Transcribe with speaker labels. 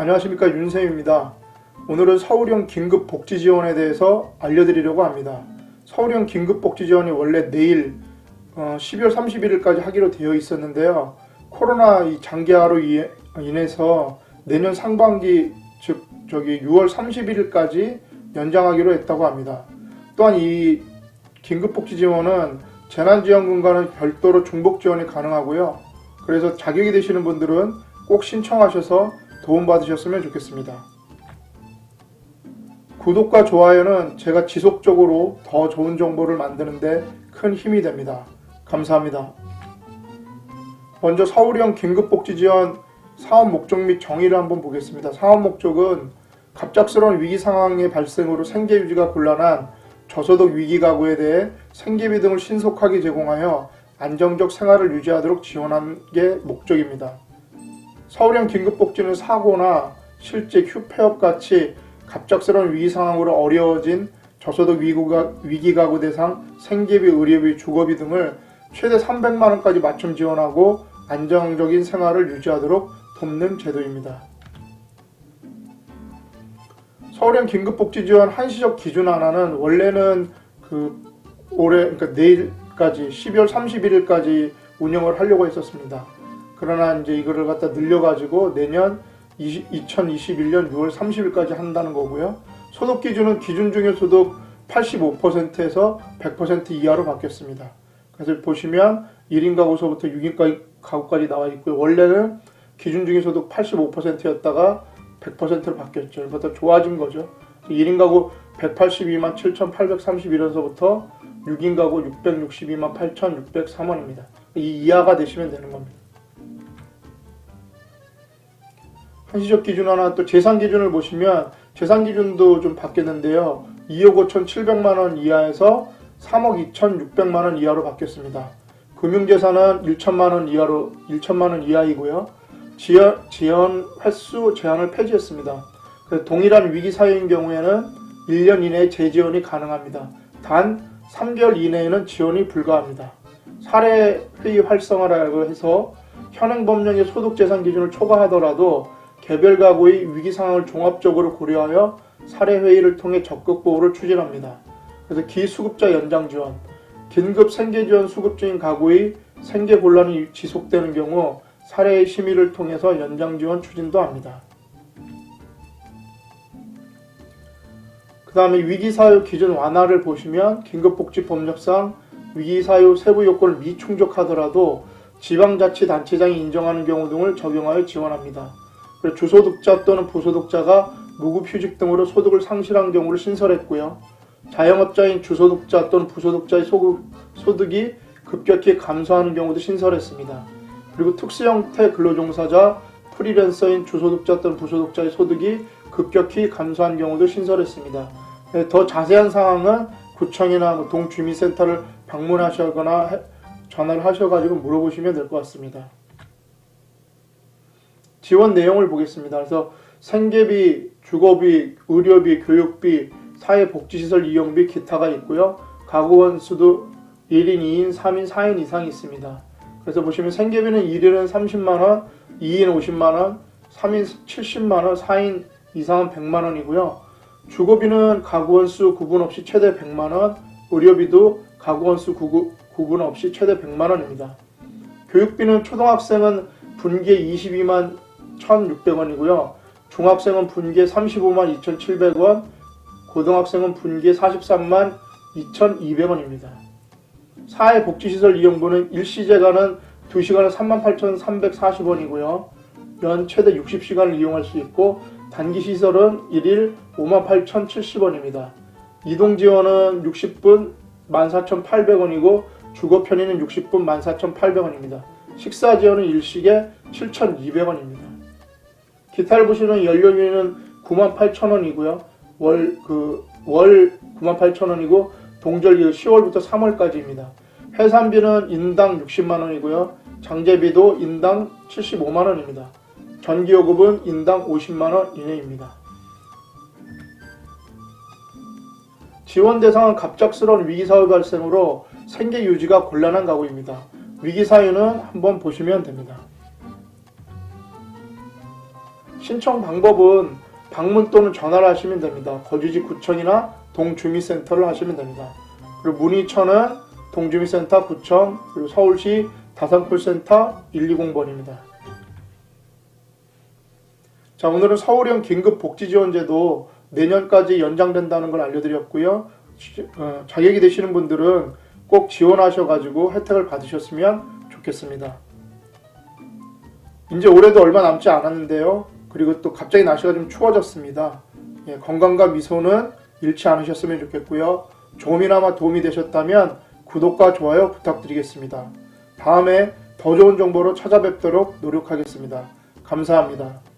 Speaker 1: 안녕하십니까 윤쌤입니다. 오늘은 서울형 긴급 복지 지원에 대해서 알려드리려고 합니다. 서울형 긴급 복지 지원이 원래 내일 어, 12월 31일까지 하기로 되어 있었는데요. 코로나 이 장기화로 이- 인해서 내년 상반기 즉 저기 6월 31일까지 연장하기로 했다고 합니다. 또한 이 긴급 복지 지원은 재난지원금과는 별도로 중복 지원이 가능하고요. 그래서 자격이 되시는 분들은 꼭 신청하셔서 도움받으셨으면 좋겠습니다. 구독과 좋아요는 제가 지속적으로 더 좋은 정보를 만드는데 큰 힘이 됩니다. 감사합니다. 먼저 서울형 긴급복지지원 사업 목적 및 정의를 한번 보겠습니다. 사업 목적은 갑작스러운 위기 상황의 발생으로 생계 유지가 곤란한 저소득 위기 가구에 대해 생계비 등을 신속하게 제공하여 안정적 생활을 유지하도록 지원하는 게 목적입니다. 서울형 긴급복지는 사고나 실제 휴폐업 같이 갑작스러운 위기 상황으로 어려워진 저소득 위기가, 위기 가구 대상 생계비, 의료비, 주거비 등을 최대 300만 원까지 맞춤 지원하고 안정적인 생활을 유지하도록 돕는 제도입니다. 서울형 긴급복지 지원 한시적 기준 하나는 원래는 그 올해 그러니까 내일까지 12월 31일까지 운영을 하려고 했었습니다. 그러나 이제 이거를 갖다 늘려가지고 내년 20, 2021년 6월 30일까지 한다는 거고요. 소득 기준은 기준 중요 소득 85%에서 100% 이하로 바뀌었습니다. 그래서 보시면 1인 가구서부터 6인 가구까지 나와 있고요. 원래는 기준 중요 소득 85%였다가 100%로 바뀌었죠. 그러니까 좋아진 거죠. 1인 가구 182만 7,831원서부터 6인 가구 662만 8,603원입니다. 이 이하가 되시면 되는 겁니다. 한시적 기준 하나 또 재산 기준을 보시면 재산 기준도 좀 바뀌었는데요. 2억 5천7백만 원 이하에서 3억 2천6백만 원 이하로 바뀌었습니다. 금융재산은 1천만 원 이하로 1천만 원 이하이고요. 지연, 지연 횟수 제한을 폐지했습니다. 동일한 위기 사유인 경우에는 1년 이내에 재지원이 가능합니다. 단 3개월 이내에는 지원이 불가합니다. 사례 회의 활성화라고 해서 현행 법령의 소득 재산 기준을 초과하더라도 개별 가구의 위기 상황을 종합적으로 고려하여 사례 회의를 통해 적극 보호를 추진합니다. 그래서 기수급자 연장 지원, 긴급 생계 지원 수급 중인 가구의 생계 곤란이 지속되는 경우 사례 심의를 통해서 연장 지원 추진도 합니다. 그 다음에 위기사유 기준 완화를 보시면 긴급복지법령상 위기사유 세부 요건을 미충족하더라도 지방자치단체장이 인정하는 경우 등을 적용하여 지원합니다. 주소득자 또는 부소득자가 무급 휴직 등으로 소득을 상실한 경우를 신설했고요. 자영업자인 주소득자 또는 부소득자의 소득, 소득이 급격히 감소하는 경우도 신설했습니다. 그리고 특수 형태 근로종사자, 프리랜서인 주소득자 또는 부소득자의 소득이 급격히 감소한 경우도 신설했습니다. 네, 더 자세한 사항은 구청이나 뭐 동주민센터를 방문하시거나 해- 전화를 하셔가지고 물어보시면 될 것 같습니다. 지원 내용을 보겠습니다. 그래서 생계비, 주거비, 의료비, 교육비, 사회복지시설 이용비, 기타가 있고요. 가구원 수도 1인, 2인, 3인, 4인 이상이 있습니다. 그래서 보시면 생계비는 1인은 30만원, 2인 50만원, 3인 70만원, 4인 이상은 100만원이고요. 주거비는 가구원 수 구분 없이 최대 100만원, 의료비도 가구원 수 구분 없이 최대 100만원입니다. 교육비는 초등학생은 분기에 22만 1,600원이고요. 중학생은 분기에 35만 2,700원, 고등학생은 분기에 43만 2,200원입니다. 사회복지시설 이용료는 일시제가는 2시간에 38,340원이고요. 연 최대 60시간을 이용할 수 있고 단기시설은 1일 58,070원입니다. 이동지원은 60분 14,800원이고 주거 편의는 60분 14,800원입니다. 식사 지원은 일식에 7,200원입니다. 기타를 보시면 연료비는 98,000원이고요. 월 그 월 98,000원이고 동절기 10월부터 3월까지입니다. 해산비는 인당 60만 원이고요. 장제비도 인당 75만 원입니다. 전기요금은 인당 50만 원 이내입니다. 지원 대상은 갑작스러운 위기 사유 발생으로 생계 유지가 곤란한 가구입니다. 위기 사유는 한번 보시면 됩니다. 신청 방법은 방문 또는 전화를 하시면 됩니다. 거주지 구청이나 동주민센터를 하시면 됩니다. 그리고 문의처는 동주민센터 구청 그리고 서울시 다산콜센터 120번입니다. 자 오늘은 서울형 긴급복지지원제도 내년까지 연장된다는 걸 알려드렸고요. 시- 어, 자격이 되시는 분들은 꼭 지원하셔가지고 혜택을 받으셨으면 좋겠습니다. 이제 올해도 얼마 남지 않았는데요. 그리고 또 갑자기 날씨가 좀 추워졌습니다. 예, 건강과 미소는 잃지 않으셨으면 좋겠고요. 조금이나마 도움이 되셨다면 구독과 좋아요 부탁드리겠습니다. 다음에 더 좋은 정보로 찾아뵙도록 노력하겠습니다. 감사합니다.